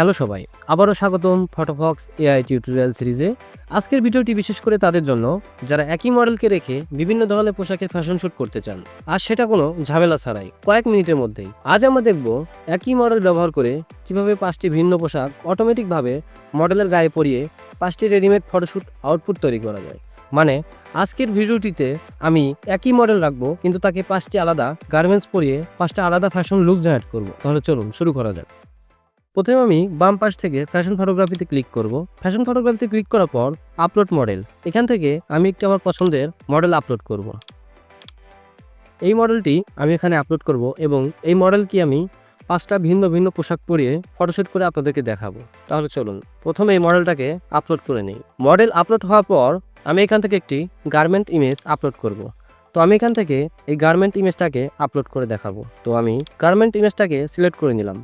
Hello সবাই, আবারও স্বাগতম ফটোফক্স এআই টিউটোরিয়াল সিরিজে আজকের ভিডিওটি বিশেষ করে তাদের জন্য, যারা একই মডেলকে রেখে বিভিন্ন ধরনের পোশাকের ফ্যাশন শ্যুট করতে চান। আর সেটা কোনো ঝামেলা ছাড়াই, কয়েক মিনিটের মধ্যেই। আজ আমরা দেখব একই মডেল ব্যবহার করে কীভাবে পাঁচটি ভিন্ন পোশাক অটোমেটিকভাবে মডেলের গায়ে পরিয়ে পাঁচটি রেডিমেড ফটোশ্যুট আউটপুট তৈরি করা যায়। মানে আজকের ভিডিওটিতে আমি একই মডেল রাখব, কিন্তু তাকে পাঁচটি আলাদা গার্মেন্টস পরিয়ে পাঁচটা আলাদা ফ্যাশন লুক জেনারেট করব। তাহলে চলুন, শুরু করা যাক। প্রথমে আমি বাম পাশ থেকে ফ্যাশন ফটোগ্রাফিতে ক্লিক করব। ফ্যাশন ফটোগ্রাফিতে ক্লিক করার পর আপলোড মডেল এখান থেকে আমি একটি আমার পছন্দের মডেল আপলোড করব। এই মডেলটি আমি এখানে আপলোড করব এবং এই মডেলকে আমি পাঁচটা ভিন্ন ভিন্ন পোশাক পরিয়ে ফটোশ্যুট করে আপনাদেরকে দেখাবো। তাহলে চলুন, প্রথমে এই মডেলটাকে আপলোড করে নিই। মডেল আপলোড হওয়ার পর, আমি এখান থেকে একটি গার্মেন্ট ইমেজ আপলোড করব। তো আমি এখান থেকে এই গার্মেন্ট ইমেজটাকে আপলোড করে দেখাবো। তো আমি গার্মেন্ট ইমেজটাকে সিলেক্ট করে নিলাম।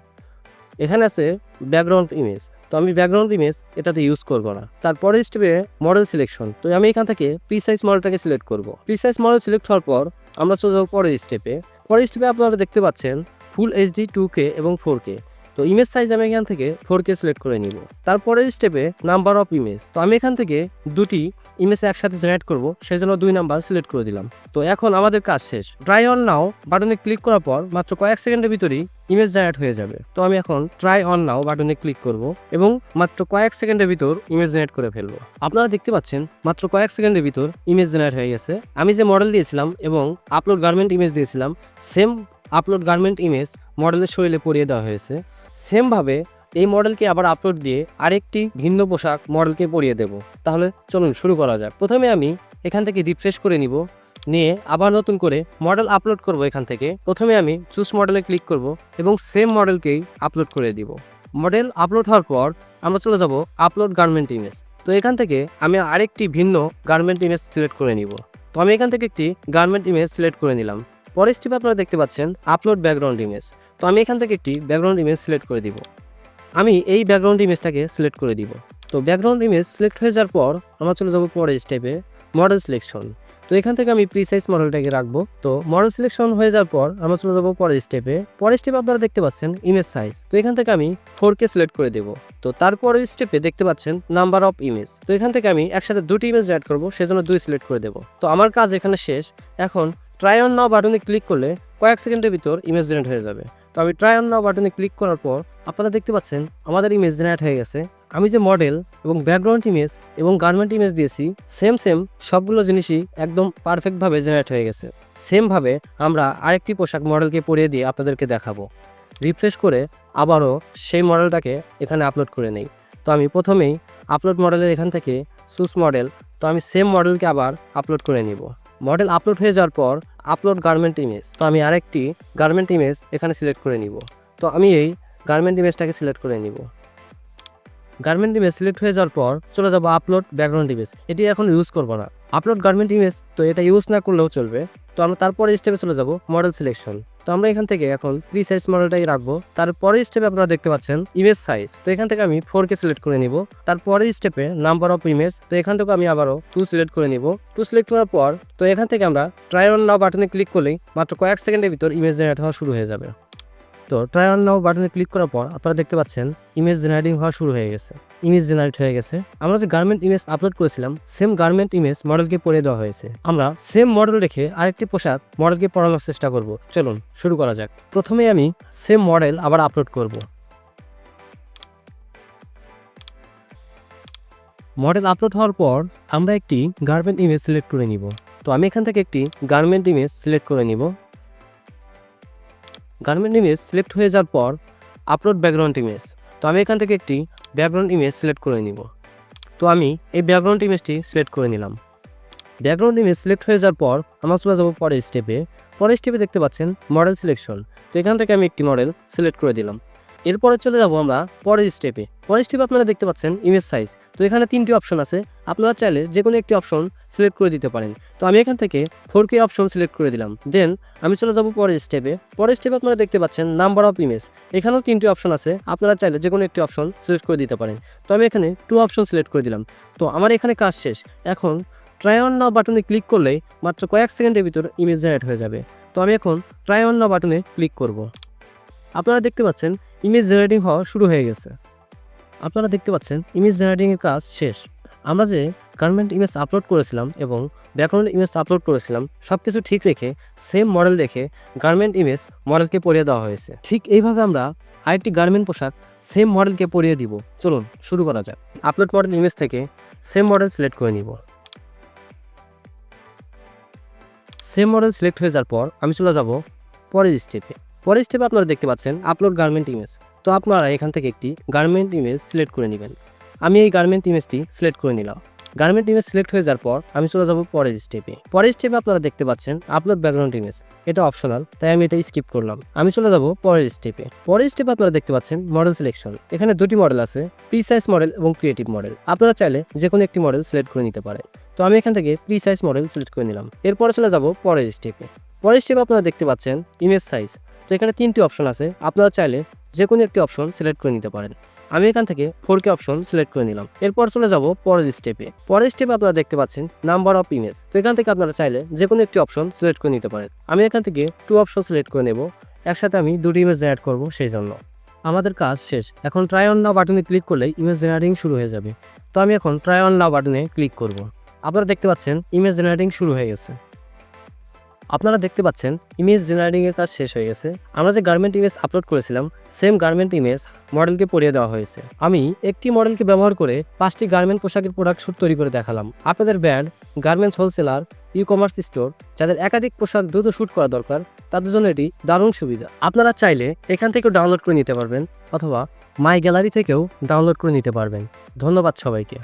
এখানে আছে ব্যাকগ্রাউন্ড ইমেজ তো আমি ব্যাকগ্রাউন্ড ইমেজ এটাতে ইউজ করব না। তারপরে স্টেপে মডেল সিলেকশন তো আমি এখান থেকে প্রি সাইজ মডেলটাকে সিলেক্ট করব। প্রি সাইজ মডেল সিলেক্ট হওয়ার পর আমরা চলে যাব পরের স্টেপে পরের স্টেপে আপনারা দেখতে পাচ্ছেন ফুল এইচডি টু কে এবং ফোর কে তো ইমেজ সাইজ আমি এখান থেকে ফোর কে সিলেক্ট করে নিব। তারপরের স্টেপে নাম্বার অফ ইমেজ তো আমি এখান থেকে দুটি ইমেজ একসাথে জেনারেট করব সেই জন্য দুই নাম্বার সিলেক্ট করে দিলাম। তো এখন আমাদের কাজ শেষ। ট্রাই অন নাও বাটনে ক্লিক করার পর মাত্র কয়েক সেকেন্ডের ভিতরেই ইমেজ জেনারেট হয়ে যাবে। তো আমি এখন ট্রাই অন নাও বাটনে ক্লিক করব এবং মাত্র কয়েক সেকেন্ডের ভিতর ইমেজ জেনারেট করে ফেলব। আপনারা দেখতে পাচ্ছেন, মাত্র কয়েক সেকেন্ডের ভিতর ইমেজ জেনারেট হয়ে গেছে। আমি যে মডেল দিয়েছিলাম এবং আপলোড গার্মেন্ট ইমেজ দিয়েছিলাম সেম আপলোড গার্মেন্ট ইমেজ মডেলের শরীরে পরিয়ে দেওয়া হয়েছে। সেমভাবে এই মডেলকে আবার আপলোড দিয়ে আরেকটি ভিন্ন পোশাক মডেলকে পরিয়ে দেব। তাহলে চলুন শুরু করা যাক। প্রথমে আমি এখান থেকে রিফ্রেশ করে নিব, নিয়ে আবার নতুন করে মডেল আপলোড করব এখান থেকে। প্রথমে আমি চুজ মডেলে ক্লিক করব এবং সেম মডেলকেই আপলোড করে দিব। মডেল আপলোড হওয়ার পর আমরা চলে যাব আপলোড গার্মেন্ট ইমেজ তো এখান থেকে আমি আরেকটি ভিন্ন গার্মেন্ট ইমেজ সিলেক্ট করে নিব। তো আমি এখান থেকে একটি গার্মেন্ট ইমেজ সিলেক্ট করে নিলাম। পরের স্টেপে আপনারা দেখতে পাচ্ছেন আপলোড ব্যাকগ্রাউন্ড ইমেজ তো আমি এখান থেকে একটি ব্যাকগ্রাউন্ড ইমেজ সিলেক্ট করে দিব। আমি এই ব্যাকগ্রাউন্ড ইমেজটাকে সিলেক্ট করে দিব। তো ব্যাকগ্রাউন্ড ইমেজ সিলেক্ট হয়ে যাওয়ার পর আমরা চলে যাব পরের স্টেপে মডেল সিলেকশন তো এখান থেকে আমি প্রিসাইজ মডেলটাকে রাখব। তো মডেল সিলেকশন হয়ে যাওয়ার পর আমরা চলে যাব পরের স্টেপে পরের স্টেপে আপনারা দেখতে পাচ্ছেন ইমেজ সাইজ তো এখান থেকে আমি ফোর কে সিলেক্ট করে দেবো। তো তারপরের স্টেপে দেখতে পাচ্ছেন নাম্বার অফ ইমেজ তো এখান থেকে আমি একসাথে দুটি ইমেজ অ্যাড করব, সেজন্য দুই সিলেক্ট করে দেবো। তো আমার কাজ এখানে শেষ। এখন ট্রাই অন নাও বাটনে ক্লিক করলে কয়েক সেকেন্ডের ভিতর ইমেজ জেনারেট হয়ে যাবে। তো আমি অন নাও বাটনে ক্লিক করার পর আপনারা দেখতে পাচ্ছেন আমাদের ইমেজ জেনারেট হয়ে গেছে। আমি যে মডেল এবং ব্যাকগ্রাউন্ড ইমেজ এবং গার্মেন্ট ইমেজ দিয়েছি সেম সেম সবগুলো জিনিসই একদম পারফেক্টভাবে জেনারেট হয়ে গেছে। সেমভাবে আমরা আরেকটি পোশাক মডেলকে পরিয়ে দিয়ে আপনাদেরকে দেখাবো। রিফ্রেশ করে আবারও সেই মডেলটাকে এখানে আপলোড করে নেই। তো আমি প্রথমেই আপলোড মডেলের এখান থেকে সুস মডেল তো আমি সেম মডেলকে আবার আপলোড করে নিব। মডেল আপলোড হয়ে যাওয়ার পর আপলোড গার্মেন্ট ইমেজ তো আমি আরেকটি গার্মেন্ট ইমেজ এখানে সিলেক্ট করে নিব। তো আমি এই গার্মেন্ট ইমেজটাকে সিলেক্ট করে নিব। গার্মেন্ট ইমেজ সিলেক্ট হয়ে যাওয়ার পর চলে যাব আপলোড ব্যাকগ্রাউন্ড ইমেজ এটি এখন ইউজ করব না। আপলোড গার্মেন্ট ইমেজ তো এটা ইউজ না করলেও চলবে। তো আমরা তারপরে স্টেপে চলে যাব মডেল সিলেকশন তো আমরা এখান থেকে এখন থ্রি সাইজ মডেলটাই রাখব। তারপরে স্টেপে আপনারা দেখতে পাচ্ছেন ইমেজ সাইজ তো এখান থেকে আমি ফোর কে সিলেক্ট করে নিব। তারপরে স্টেপে নাম্বার অফ ইমেজ তো এখান থেকে আমি আবারও টু সিলেক্ট করে নিব। টু সিলেক্ট করার পর তো এখান থেকে আমরা ট্রাই অন নাও বাটনে ক্লিক করলেই মাত্র কয়েক সেকেন্ডের ভিতর ইমেজ জেনারেট হওয়া শুরু হয়ে যাবে। তো ট্রাই অন নাও বাটনে ক্লিক করার পর আপনারা দেখতে পাচ্ছেন ইমেজ জেনারেটিং হওয়া শুরু হয়ে গেছে। ইমেজ জেনারেট হয়ে গেছে। আমরা যে গার্মেন্ট ইমেজ আপলোড করেছিলাম সেম গার্মেন্ট ইমেজ মডেলকে পরে দেওয়া হয়েছে। আমরা সেম মডেল রেখে আরেকটি পোশাক মডেলকে পড়ানোর চেষ্টা করব। চলুন, শুরু করা যাক। প্রথমে আমি সেম মডেল আবার আপলোড করব। মডেল আপলোড হওয়ার পর আমরা একটি গার্মেন্ট ইমেজ সিলেক্ট করে নিব। তো আমি এখান থেকে একটি গার্মেন্ট ইমেজ সিলেক্ট করে নিব। গার্মেন্ট ইমেজ সিলেক্ট হয়ে যাওয়ার পর আপলোড ব্যাকগ্রাউন্ড ইমেজ তো আমি এখান থেকে একটি ব্যাকগ্রাউন্ড ইমেজ সিলেক্ট করে নিব। তো আমি এই ব্যাকগ্রাউন্ড ইমেজটি সিলেক্ট করে নিলাম। ব্যাকগ্রাউন্ড ইমেজ সিলেক্ট হয়ে যাওয়ার পর আমরা চলে যাব পরের স্টেপে পরের স্টেপে দেখতে পাচ্ছেন মডেল সিলেকশন তো এখান থেকে আমি একটি মডেল সিলেক্ট করে দিলাম। এরপরে চলে যাব আমরা পরের স্টেপে পরের স্টেপে আপনারা দেখতে পাচ্ছেন ইমেজ সাইজ তো এখানে তিনটি অপশন আছে। আপনারা চাইলে যে কোনো একটি অপশন সিলেক্ট করে দিতে পারেন। তো আমি এখান থেকে ফোর কে অপশন সিলেক্ট করে দিলাম। দেন আমি চলে যাব পরের স্টেপে পরের স্টেপে আপনারা দেখতে পাচ্ছেন নাম্বার অফ ইমেজ এখানেও তিনটি অপশন আছে। আপনারা চাইলে যে কোনো একটি অপশন সিলেক্ট করে দিতে পারেন। তো আমি এখানে টু অপশন সিলেক্ট করে দিলাম। তো আমার এখানে কাজ শেষ। এখন ট্রাই অন নাও বাটনে ক্লিক করলেই মাত্র কয়েক সেকেন্ডের ভিতর ইমেজ জেনারেট হয়ে যাবে। তো আমি এখন ট্রাই অন নাও বাটনে ক্লিক করব। আপনারা দেখতে পাচ্ছেন ইমেজ জেনারেটিং হওয়া শুরু হয়ে গেছে। আপনারা দেখতে পাচ্ছেন ইমেজ জেনারেটিংয়ের কাজ শেষ। আমরা যে গার্মেন্ট ইমেজ আপলোড করেছিলাম এবং ব্যাকগ্রাউন্ড ইমেজ আপলোড করেছিলাম সব কিছু ঠিক রেখে সেম মডেল রেখে গার্মেন্ট ইমেজ মডেলকে পরিয়ে দেওয়া হয়েছে। ঠিক এইভাবে আমরা আরেকটি গার্মেন্ট পোশাক সেম মডেলকে পরিয়ে দিব। চলুন, শুরু করা যাক। আপলোড মডেল ইমেজ থেকে সেম মডেল সিলেক্ট করে নিব। সেম মডেল সিলেক্ট হয়ে যাওয়ার পর, আমি চলে যাব পরের স্টেপে পরের স্টেপে আপনারা দেখতে পাচ্ছেন আপলোড গার্মেন্ট ইমেজ তো আপনারা এখান থেকে একটি গার্মেন্ট ইমেজ সিলেক্ট করে নেবেন। আমি এই গার্মেন্ট ইমেজটি সিলেক্ট করে নিলাম। গার্মেন্ট ইমেজ সিলেক্ট হয়ে যাওয়ার পর আমি চলে যাব পরের স্টেপে পরের স্টেপে আপনারা দেখতে পাচ্ছেন আপলোড ব্যাকগ্রাউন্ড ইমেজ এটা অপশনাল তাই আমি এটা স্কিপ করলাম। আমি চলে যাব পরের স্টেপে পরের স্টেপে আপনারা দেখতে পাচ্ছেন মডেল সিলেকশন এখানে দুটি মডেল আছে প্রি সাইজ মডেল এবং ক্রিয়েটিভ মডেল আপনারা চাইলে যে কোনো একটি মডেল সিলেক্ট করে নিতে পারেন। তো আমি এখান থেকে প্রি সাইজ মডেল সিলেক্ট করে নিলাম। এরপরে চলে যাব পরের স্টেপে পরের স্টেপে আপনারা দেখতে পাচ্ছেন ইমেজ সাইজ তো এখানে তিনটি অপশন আছে। আপনারা চাইলে যে কোনো একটি অপশন সিলেক্ট করে নিতে পারেন। আমি এখান থেকে ফোর কে অপশন সিলেক্ট করে নিলাম। এরপর চলে যাব পরের স্টেপে পরের স্টেপে আপনারা দেখতে পাচ্ছেন নাম্বার অফ ইমেজ তো এখান থেকে আপনারা চাইলে যে কোনো একটি অপশন সিলেক্ট করে নিতে পারেন। আমি এখান থেকে টু অপশন সিলেক্ট করে নেব। একসাথে আমি দুটি ইমেজ জেনারেট করব সেই জন্য। আমাদের কাজ শেষ। এখন ট্রাই অন নাও বাটনে ক্লিক করলেই ইমেজ জেনারেটিং শুরু হয়ে যাবে। তো আমি এখন ট্রাই অন নাও বাটনে ক্লিক করব। আপনারা দেখতে পাচ্ছেন ইমেজ জেনারেটিং শুরু হয়ে গেছে। আপনারা দেখতে পাচ্ছেন ইমেজ জেনারেটিংয়ের কাজ শেষ হয়ে গেছে। আমরা যে গার্মেন্ট ইমেজ আপলোড করেছিলাম সেম গার্মেন্ট ইমেজ মডেলকে পরিয়ে দেওয়া হয়েছে। আমি একটি মডেলকে ব্যবহার করে পাঁচটি গার্মেন্ট পোশাকের প্রোডাক্ট শুট তৈরি করে দেখালাম। আপনাদের brand garments wholesaler e commerce store যাদের একাধিক পোশাক দ্রুত শ্যুট করা দরকার, তাদের জন্য এটি দারুণ সুবিধা। আপনারা চাইলে এখান থেকেও ডাউনলোড করে নিতে পারবেন, অথবা মাই গ্যালারি থেকেও ডাউনলোড করে নিতে পারবেন। ধন্যবাদ সবাইকে।